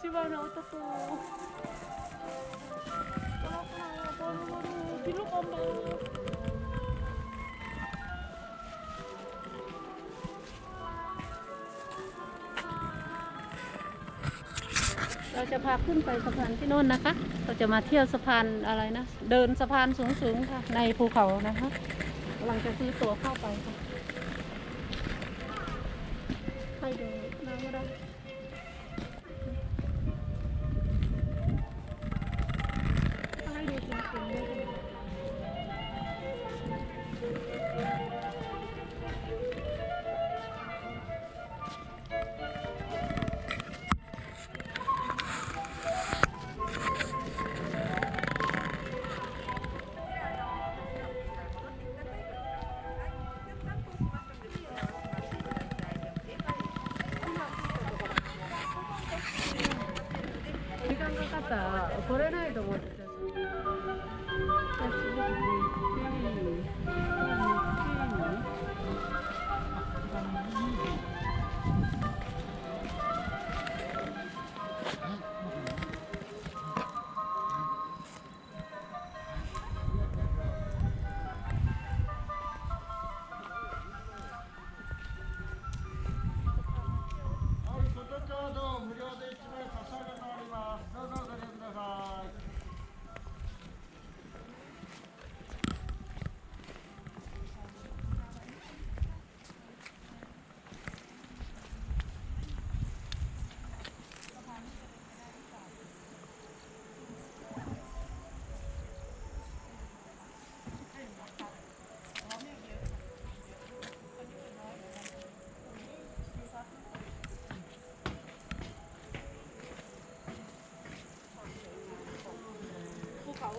시바나 어떡해. 따라가라, 바로바로. 뒤로 간다. เราจะพาขึ้นไปสะพานที่โน่นนะคะ เราจะมาเที่ยวสะพานอะไรนะ เดินสะพานสูงๆค่ะ ในภูเขานะคะกำลังจะซื้อตั๋วเข้าไปค่ะให้ดูน้ำก็ได้ the water.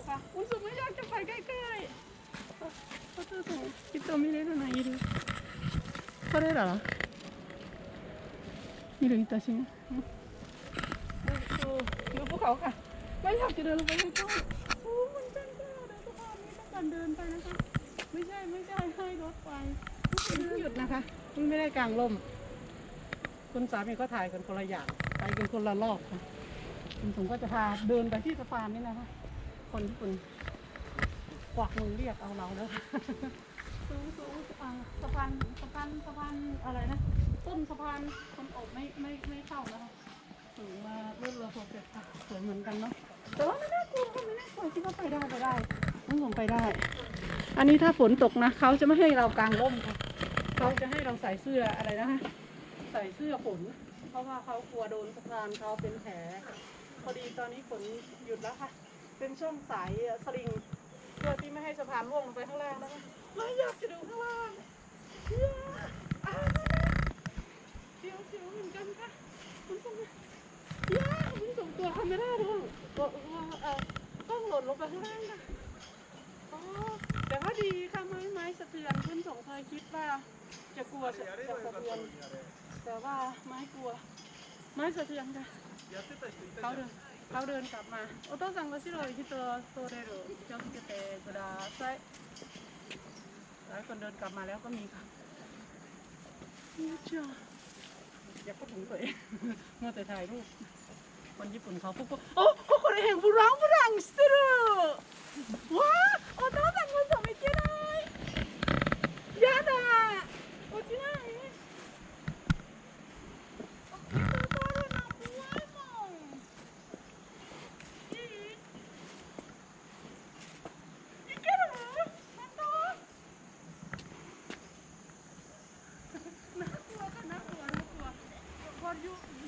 ภูเขาค่ะอุ้ยสุดไม่อยากจะไปใกล้ๆเขาจะส่งคิดตัวไม่ได้ทนายいるこれだろいるいたしねดูภูเขาค่ะ ไม่อยากจะเดินลงไปใกล้ๆโอ้มันเป็นแค่เดินสะพานนี้ต้องการเดินไปนะคะ ไม่ใช่ไม่ใช่ให้รถไปหยุดนะคะมันไม่ได้กลางลมคุณสามีก็ถ่ายกันคนละอย่างไปกันคนละรอบค่ะ คุณผมก็จะพาเดินไปที่สะพานนี่นะคะ คนญี่ปุ่นกวักมือเรียกเอาเราแล้วค่ะสูงสูงอ่าสะพานสะพานสะพานอะไรนะ ต้นสะพานคนอบไม่ไม่ไม่เข้านะคะสูงมาเรื่อยๆโปรเจกต์ค่ะสวยเหมือนกันเนาะแต่ว่าไม่น่ากลัวค่ไม่น่ากลัวคิดว่าไปได้ไปได้ต้องผมไปได้ อันนี้ถ้าฝนตกนะเขาจะไม่ให้เรากางร่มค่ะเขาจะให้เราใส่เสื้ออะไรนะคะใส่เสื้อฝนเพราะว่าเขากลัวโดนสะพานเขาเป็นแผลพอดีตอนนี้ฝนหยุดแล้วค่ะ เป็นช่วงสายสลิงเพื่อที่ไม่ให้สะพานร่วงลงไปข้างล่างนะคะไม่อยากจะดูข้างล่างเยอ่าเสียวเสียวเหมือนกันค่ะคุณผู้ชมเหี้ยคุณส่งตัวคาเมร่าด้วยตัวเอ่อต้องหล่นลงไปข้างล่างค่ะอ๋อแต่ว่าดีค่ะไม้ไม้สะเทือนคุณส่งเคยคิดว่า จะกลัวจะจะสะเทือนแต่ว่าไม้กลัว ไม้สะเทือนค่ะเขาเดิน เขาเดินกลับมาโอโต้สั่งก็ชิโร่ที่ตัวโตเรโรเจ้าที่เตะกระดาษใส่หลายคนเดินกลับมาแล้วก็มีค่ะนี่จ้าอยากก็ถึงตัวเองเมื่อแต่ถ่ายรูปคนญี่ปุ่นเขาพูดว่าโอ้พวกคนเองผู้ร้องผู้รว้าโอโต้สั่งคนสมัยเจ้าเลยยาดาโอ้จีน่าเอ๊ะ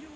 อยู่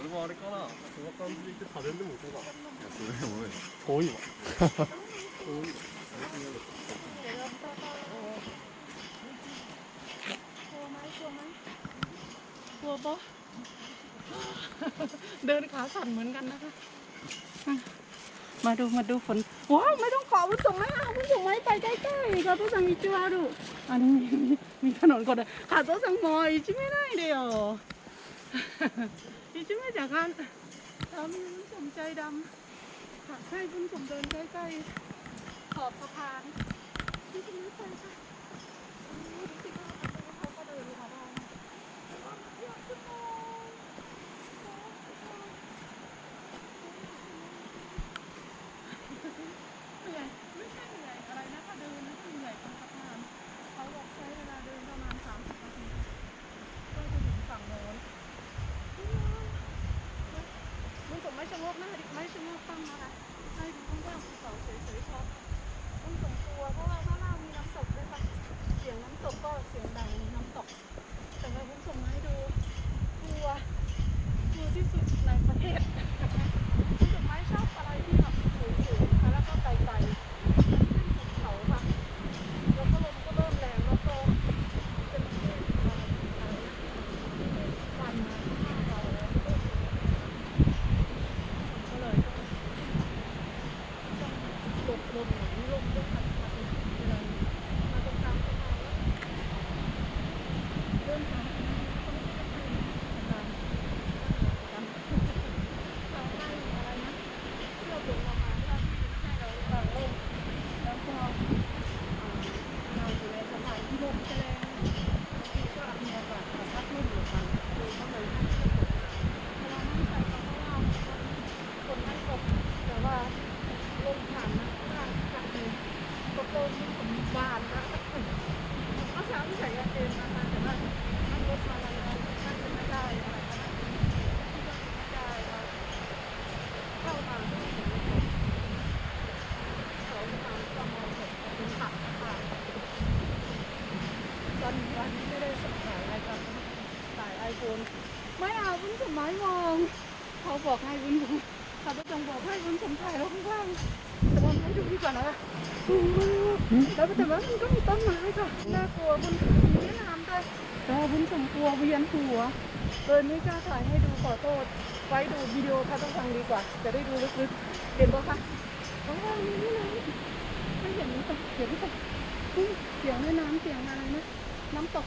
俺もあれかなその感じで行って家電でも行こうかないやそれでもね遠いわ遠いわกลัวปะเดินขาสั่นเหมือนกันนะคะ มาดูมาดูฝนว้าวไม่ต้องขอวุ้นส่งไหมอะวุ้นส่งไหมไปใกล้ๆก็ต้องมีจ้าดูอันนี้มีมีถนนก่อนเลยขาต้องสั่งมออีชิไม่ได้เดียวอีชิไม่จากกันแล้วมีวุ้นส่งใจดำค่ะให้วุ้นส่งเดินใกล้ๆขอบสะพานที่จะไม่ไปค่ะ ถ่ายไอโฟนไม่เอาวุ้นสมัยมองเขาบอกให้วุ้นเขาประจงบอกให้วุ้นผมถ่ายแล้วข้างๆแต่ว่าไม่ดูดีกว่านะคะแล้วแต่ว่ามันก็มีต้นไม้ค่ะน่ากลัวบนมีแม่น้ำด้วยแต่ว่าบุญสมกลัวเวียนหัวเลยไม่กล้าถ่ายให้ดูขอโทษไว้ดูวิดีโอค่ะต้องฟังดีกว่า จะได้ดูลึกๆเห็นปะคะว้าวมีแม่น้ำไม่เห็นนี่ปะเห็นนี่ปะเสียงแม่น้ำเสียงอะไรนะน้ำตก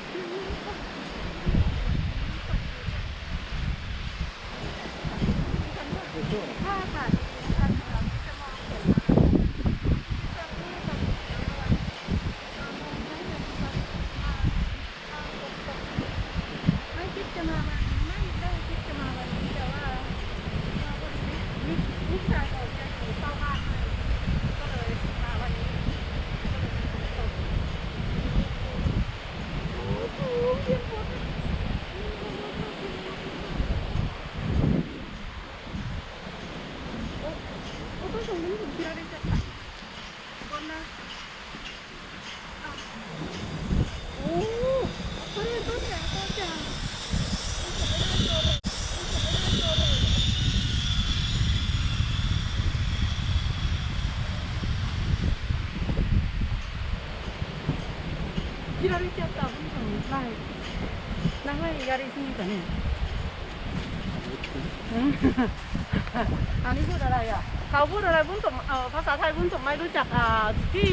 อันนี้พูดอะไรอะ เขาพูดอะไรวุ้นสมเอ่อภาษาไทยวุ้นสมไม่รู้จักอ่าที่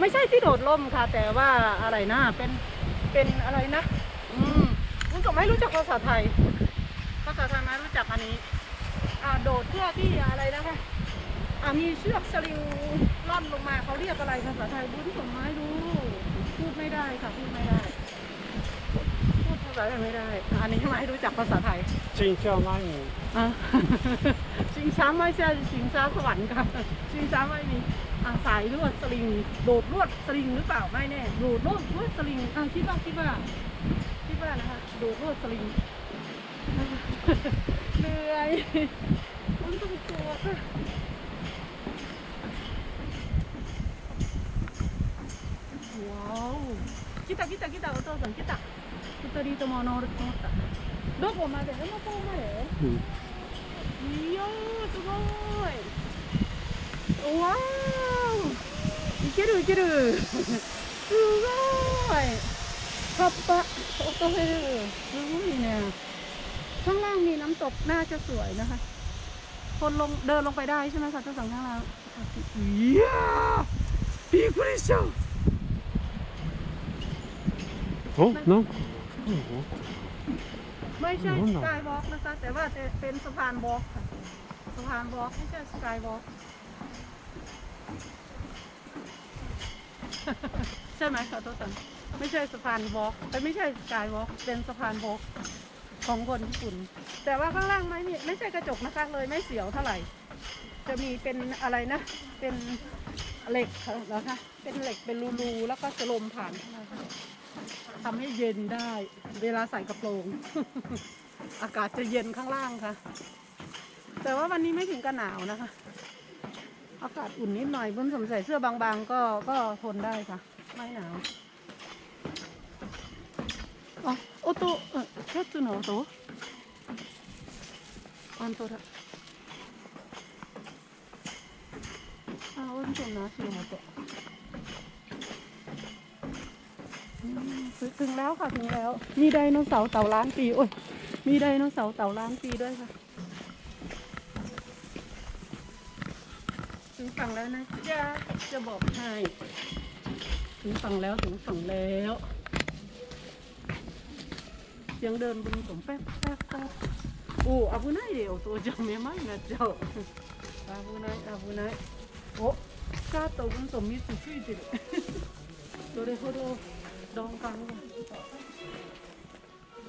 ไม่ใช่ที่โดดร่มค่ะ แต่ว่าอะไรนะเป็นเป็นอะไรนะอืมวุ้นสมไม่รู้จักภาษาไทย ภาษาไทยไม่รู้จักอันนี้อ่าโดดเพื่อที่อะไรนะคะอ่ามีเชือกสลิงล่อนลงมาเขาเรียกอะไรภาษาไทยวุ้นสมไม่รู้ พูดไม่ได้ค่ะพูดไม่ได้าษาไทยไม่ได้ อันนี้ไม่รู้จักภาษาไทยจิงเจ้าไม่มีชิงช้าไม่ใช่ชิงช้าสวรรค์ค่ะชิงช้าไม่มีสายลวดสลิง โดดลวดสลิงหรือเปล่าไม่แน่ โดดลวดลวดสลิงอ่คิดว่าคิดว่าคิดว่านะคะ โดดลวดสลิงเหนื่อยมันต้องตัวค่ะว้าวกิดตากิดตากิดตาโอ้โหสังกิดตา 2人とも乗ると思ったどこまでどの方まで、うん、いやすごいわーいけるいけるすごい葉っぱ落とせるすごいねข้างล่างมีน้ำตกน่าจะสวยนะคะ คนลงเดินลงไปได้ใช่ไหมคะเจ้าสังข้างล่างいやーびっくりしたおなんか ไม่ใช่นั่สนน่ะกายวอล์กนะคะ แต่ว่าจะเป็นสะพานวอล์กค่ะสะพานวอล์กไม่ใช่สกายวอล์กใช่ไหมคะตัวตันไม่ใช่สะพานวอล์กแต่ไม่ใช่สกายวอล์กเป็นสะพานวอล์กของคนญี่ปุ่น แต่ว่าข้างล่างไม่มีไม่ใช่กระจกนะคะเลยไม่เสียวเท่าไหร่ จะมีเป็นอะไรนะ เป็นเหล็กเหรอคะเป็นเหล็กเป็นรูๆแล้วก็จะลมผ่านเข้ามา ทำให้เย็นได้ เวลาใส่กระโปรง อากาศจะเย็นข้างล่างค่ะ แต่ว่าวันนี้ไม่ถึงกับหนาวนะคะ อากาศอุ่นนิดหน่อยบุญสมใส่เสื้อบางๆ ก็ก็ทนได้ค่ะ ไม่หนาวอ๋อโอโตเออแค่ตัวหนอโตอันตัวละอ่าวันตัวนะชิโมโต ถึงแล้วค่ะถึงแล้ว มีไดโนเสาร์เต่าล้านปีโอ้ยมีไดโนเสาร์เต่าล้านปีด้วยค่ะ ถึงฝั่งแล้วนะจ๊ะจะบอกให้ ถึงฝั่งแล้วถึงฝั่งแล้วเสียงเดินบนสมแป๊บแป๊บแป๊บโอ้อาบุไนเดียวตัวจะไม่ไหมนะเจ้าอาบุไนอาบุไนโอ้กาโตบุนสมมีสุชุยจิるどれほど 当干。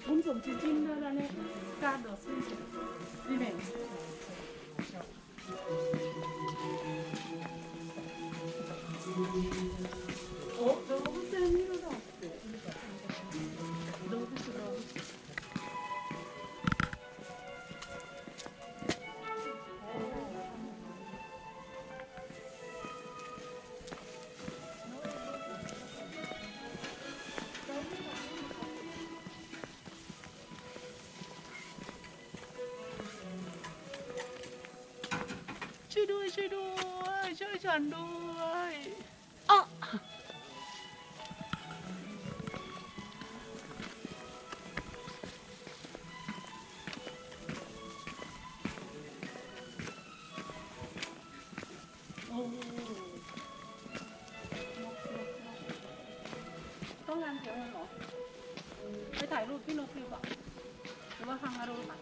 我们从今天到那里，干了四年，里面。ช่วยด้วยช่วยด้วยช่วยฉันด้วยอะโอ้ต้องงานเสียเงินเหรอ ไปถ่ายรูปพี่นกดีกว่าหรือว่าคังอารุณ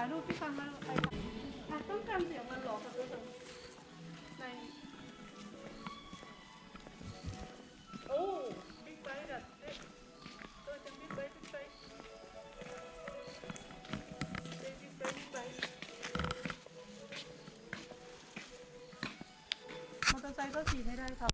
ถ่ายรูปพี่ฟังมาไปค่ะต้องการเสียงมันหรอคะด้วยกันใน